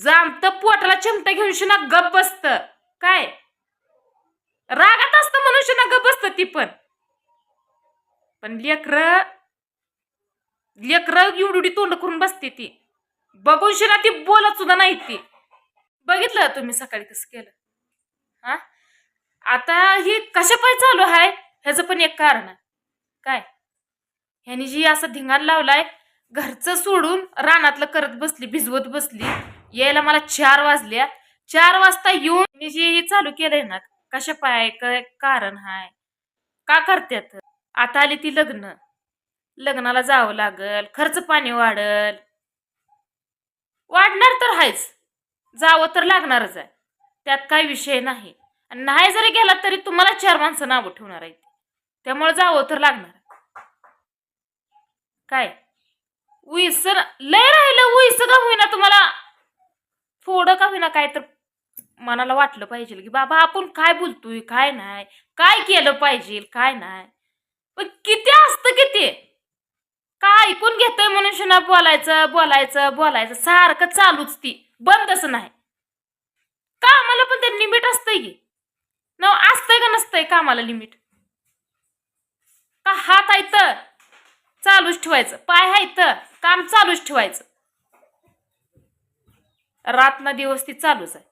जामत पोटाला चिमटा घेऊन शिना गप बसत. काय? रागात असतं म्हणून शिना गप बसत ती पण. पण लेकर लेकर एवढी तोंड करून बसते ती. बघून शिना ती बोलत सुद्धा नाही ती. बघितलं तुम्ही सकाळी कसं केलं? हा? आता ही कशा पाय चालू आहे ह्याचं पण एक कारण आहे. काय? ह्यानी जी असं धिंगाण लावलाय घरचं सोडून रानातलं करत बसली भिजवत बसली यायला मला चार वाजल्या चार वाजता येऊन मी जे चालू केलंय ना कशा पाय काय कारण हाय का करत्यात? आता आली ती लग्न. लग्नाला जावं लागल खर्च पाणी वाढल. वाढणार तर आहेच जावं तर लागणारच आहे. त्यात काही विषय नाही. आणि नाही जरी गेला तरी तुम्हाला चार माणसं नावं ठेवणार आहेत. त्यामुळे जावं तर लागणार. काय? उईसर लय राहिलं उईस का होईना तुम्हाला? थोडं का होईना काय तर मनाला वाटलं पाहिजे की बाबा आपण काय बोलतोय काय नाही काय केलं पाहिजे काय नाही. पण किती असतं किती काय ऐकून घेतोय मनुष्यना बोलायचं बोलायचं बोलायचं? सारखं चालूच ती. बंदच नाही. कामाला पण ते लिमिट असतंय की? न असतंय का नसतंय कामाला लिमिट का हात आहे तर चालूच ठेवायचं पाय आहे तर काम चालूच ठेवायचं. रात ना दिवस ती चालूच आहे.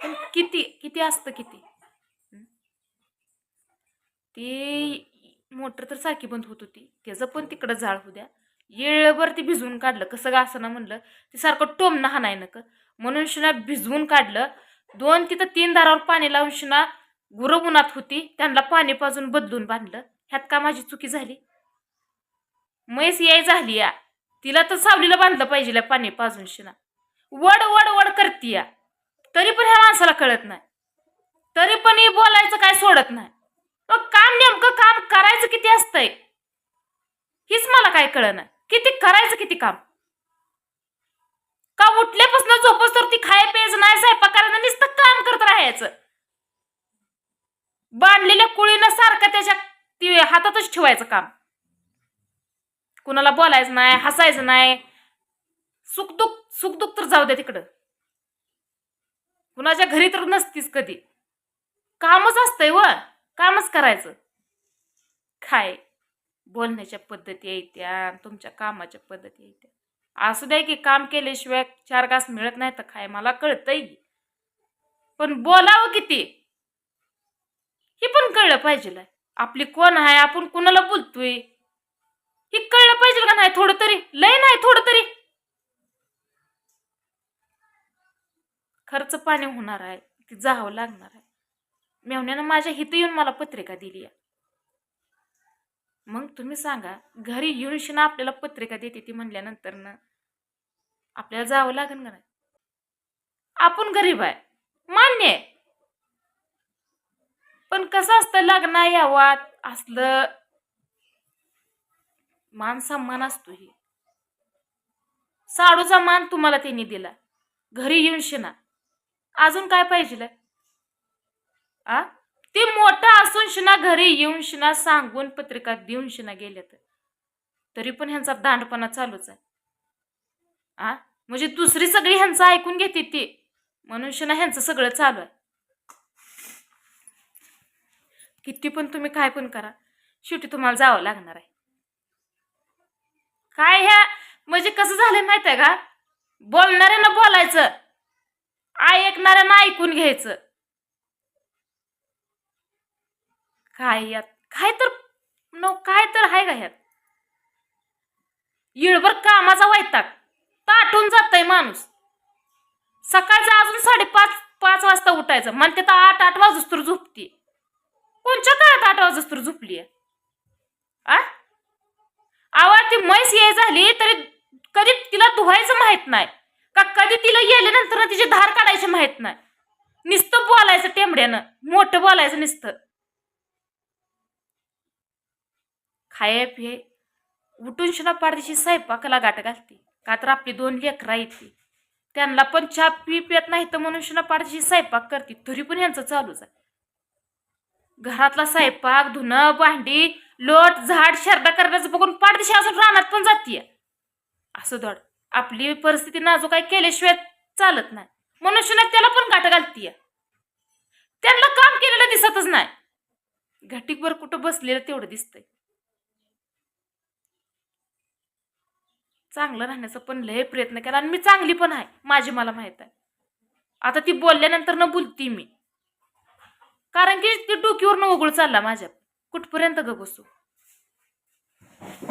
पण किती किती असतं किती? ती मोटर तर सारखी बंद होत होती. त्याचं पण तिकडं जाळ होऊ द्या. येळभर ती भिजवून काढलं. कसं का असं ना म्हणलं ते सारखं टोमणं हाणाय नक. म्हणून शिना भिजवून काढलं. दोन तिथं तीन दारावर पाणी लावून शिना गुरं उन्हात होती. त्यांना पाणी पाजून बदलून बांधलं. ह्यात का माझी चुकी झाली? म्हैस याय झाली या. तिला तर सावलीला बांधलं पाहिजे पाणी पाजून शिना. वड वड वड करती या. तरी पण ह्या माणसाला कळत नाही. तरी पण ही बोलायचं काय सोडत नाही. मग काम नेमकं काम करायचं किती असतंय? हीच मला काय कळ नाही किती करायचं किती काम? का उठल्यापासून झोपस तर ती खाय पेज नाही स्वयंपाक नुसतं काम करत राहायचं. बांधलेल्या कुळीनं सारखं त्याच्या ती हातातच ठेवायचं काम. कुणाला बोलायचं नाही हसायचं नाही. सुखदुःख सुखदुःख तर जाऊ द्या तिकडं. कुणाच्या घरी तर नसतीस कधी. कामच असतंय व कामच करायचं. काय? बोलण्याच्या पद्धती येत्या तुमच्या कामाच्या पद्धती येत्या. असू द्या की काम केल्याशिवाय चार घास मिळत नाही तर काय मला कळतंय. पण बोलावं किती? हे पण कळलं पाहिजे आपली कोण आहे आपण कुणाला बोलतोय? हे कळलं पाहिजे का नाही थोडं तरी लय नाही थोडं तरी खर्च पाणी होणार आहे ती जावं लागणार आहे. मेवण्यानं माझ्या हिथं येऊन मला पत्रिका दिली आहे. मग तुम्ही सांगा घरी येऊन आपल्याला पत्रिका देते ती म्हणल्यानंतर ना आपल्याला जावं लागेल का नाही? आपण गरीब आहे मान्य आहे. पण कसं असतं लग्न यावात असलं मान सन्मान असतो ही. साडूचा मान तुम्हाला त्यांनी दिला. घरी येऊन शिना. अजून काय पाहिजे आ? ते मोठं असून शिना घरी येऊन शिना सांगून पत्रिका देऊन शिना गेले तर तरी पण ह्यांचा दांडपणा चालूच आहे. आ? म्हणजे दुसरी सगळी ह्यांचं ऐकून घेते ती. म्हणून शिना ह्यांचं सगळं चालू आहे. किती पण तुम्ही काय पण करा. शेवटी तुम्हाला जावं लागणार आहे. काय ह्या? म्हणजे कसं झालंय माहीत आहे का? बोलणाऱ्यानं बोलायचं. ऐकणाऱ्यानं ऐकून घ्यायचं. काय यात? काय तर नो काय तर आहे का ह्यात? येळभर कामाचा वैताग. ताटून जातय माणूस. सकाळचा अजून साडेपाच पाच वाजता उठायचं. म्हणते तर आठ आठ वाजूस तर झोपते. कोणच्या काळात आठ वाजूस तर झोपली आ? आवाज ती म्हैस ये झाली तरी कधी तिला धुवायचं माहीत नाही. का कधी तिला गेल्यानंतर ना तिची धार काढायची माहीत नाही. नुसतं बोलायचं टेंबड्यानं मोठं बोलायचं नुसतं. खाय पिये उठून शिना पाडदेशी स्वयंपाकाला गाठ घालते. का तर आपली दोन लेकरा येते त्यांना पण चहा पी पियत नाही तर म्हणून शिना पाडदेशी स्वयंपाक करते. तरी पण यांचं चालूच आहे. घरातला स्वयंपाक धुणं भांडी लोट झाड शरदा करण्याचं बघून पाडदिशी असून रानात पण जातीय. असं धड. आपली परिस्थिती नाजूक काय केल्याशिवाय चालत नाही. मनुष्यने त्याला पण गाठ घालतीय. त्यांना काम केलेलं दिसतच नाही. घटीकवर कुठं बसलेलं तेवढं दिसतंय. चांगलं राहण्याचा पण लय प्रयत्न केला आणि मी चांगली पण आहे माझी मला माहीत आहे. आता ती बोलल्यानंतर न बोलती मी. कारण की ती डोकीवर उघड चालला माझ्या. कुठपर्यंत ग बसू?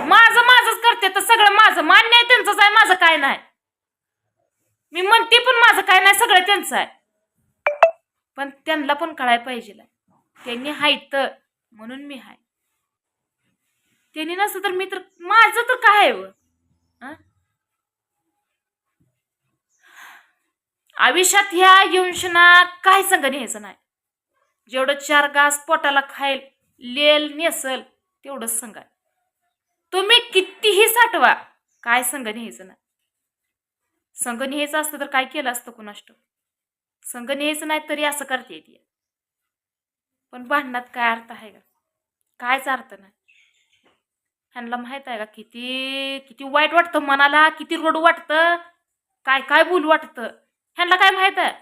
माझं माझंच करते तर सगळं माझं. मान्य आहे त्यांचंच आहे माझं काय नाही. मी म्हणते पण माझं काय नाही सगळं त्यांचं आहे. पण त्यांना पण कळायला पाहिजे त्यांनी हाय तर म्हणून मी हाय. त्यांनी नसतं तर मी तर माझं तर काय आहे व? आयुष्यात ह्या युंशना काय संघ न्यायचं नाही. जेवढं चार घास पोटाला खाईल लेल नेसल तेवढंच सांगा. तुम्ही कितीही साठवा काय संघ न्यायचं ना संघ न्यायचं असतं तर काय केलं असतं कुणाष्ट संघ न्यायचं नाही तरी असं करते ती पण भांडणात काय अर्थ आहे का? कायच अर्थ नाही. ह्यांना माहीत आहे का किती किती वाईट वाटतं मनाला किती रडू वाटतं काय काय बोलू वाटतं? ह्यांना काय माहीत आहे?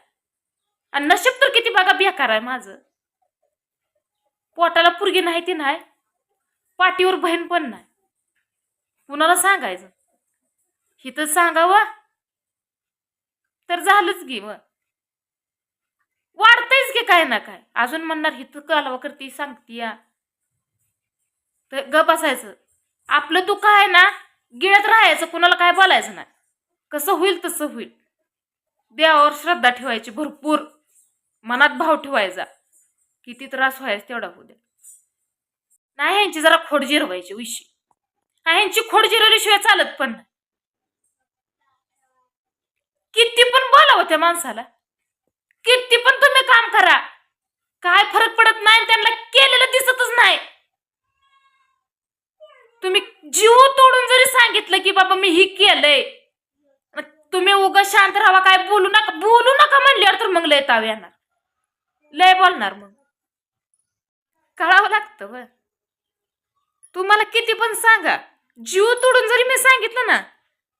आणि नशीब तर किती बघा बेकार आहे माझं. पोटाला पुरगी नाही ती नाही. पाठीवर बहीण पण नाही. कुणाला सांगायचं? हिथं सांगावं? तर झालंच की मग. वाढतंयच की काय ना काय. अजून म्हणणार हिथं कालवा करती सांगती या तर ग बसायचं. आपलं दुःख आहे ना गिळत राहायचं कुणाला काय बोलायचं नाही. कसं होईल तसं होईल. देवावर श्रद्धा ठेवायची भरपूर. मनात भाव ठेवायचा. किती त्रास व्हायचा तेवढा होऊ द्या नाही ह्यांची जरा खोडजीर व्हायची विषय. हा ह्यांची खोडजिरवल्याशिवाय चालत पण नाही. किती पण बोलावं त्या माणसाला. किती पण तुम्ही काम करा. काय फरक पडत नाही आणि त्यांना केलेलं दिसतच नाही. तुम्ही जीव तोडून जरी सांगितलं की बाबा मी ही केलंय तुम्ही उगा शांत राहा काय बोलू नका बोलू नका म्हणल्यावर तर मग लय ताव येणार. लय बोलणार मग. कळावं लागतं व. तुम्हाला किती पण सांगा. जीव तोडून जरी मी सांगितलं ना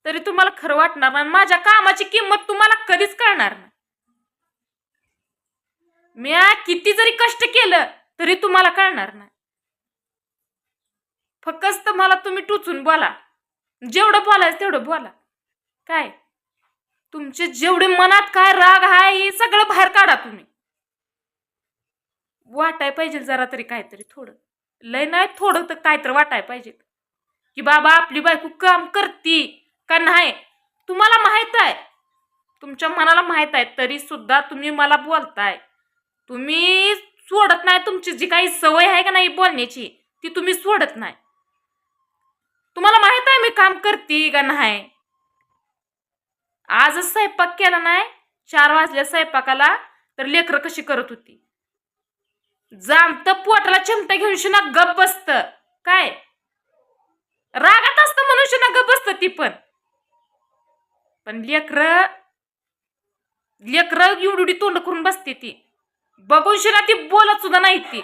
तरी तुम्हाला खरं वाटणार नाही माझ्या कामाची किंमत तुम्हाला कधीच कळणार नाही. मी किती जरी कष्ट केलं तरी तुम्हाला कळणार नाही. फक्त मला तुम्ही टुचून बोला. जेवढं बोलायचं तेवढं बोला. काय? तुमचे जेवढे मनात काय राग आहे हे सगळं बाहेर काढा तुम्ही. वाटाय पाहिजे जरा तरी काहीतरी थोडं. लय नाही थोडं तर काहीतरी वाटाय पाहिजे. की बाबा आपली बायको काम करती का नाही? तुम्हाला माहीत आहे. तुमच्या मनाला माहीत आहे. तरी सुद्धा तुम्ही मला बोलताय. तुम्ही सोडत नाही तुमची जी काही सवय आहे का नाही बोलण्याची ती तुम्ही सोडत नाही. तुम्हाला माहीत आहे मी काम करते का नाही? आजच स्वयंपाक केला नाही. चार वाजल्या स्वयंपाकाला तर लेकरं कशी करत होती? जामत पोटाला चिमटा घेऊन शिना गप बसत. काय? रागात असतं मनुष्य ना गप बसत ती पण. पण लेकर लेकर एवढी तोंड करून बसते ती. बघून शिना ती बोलत सुद्धा नाही ती.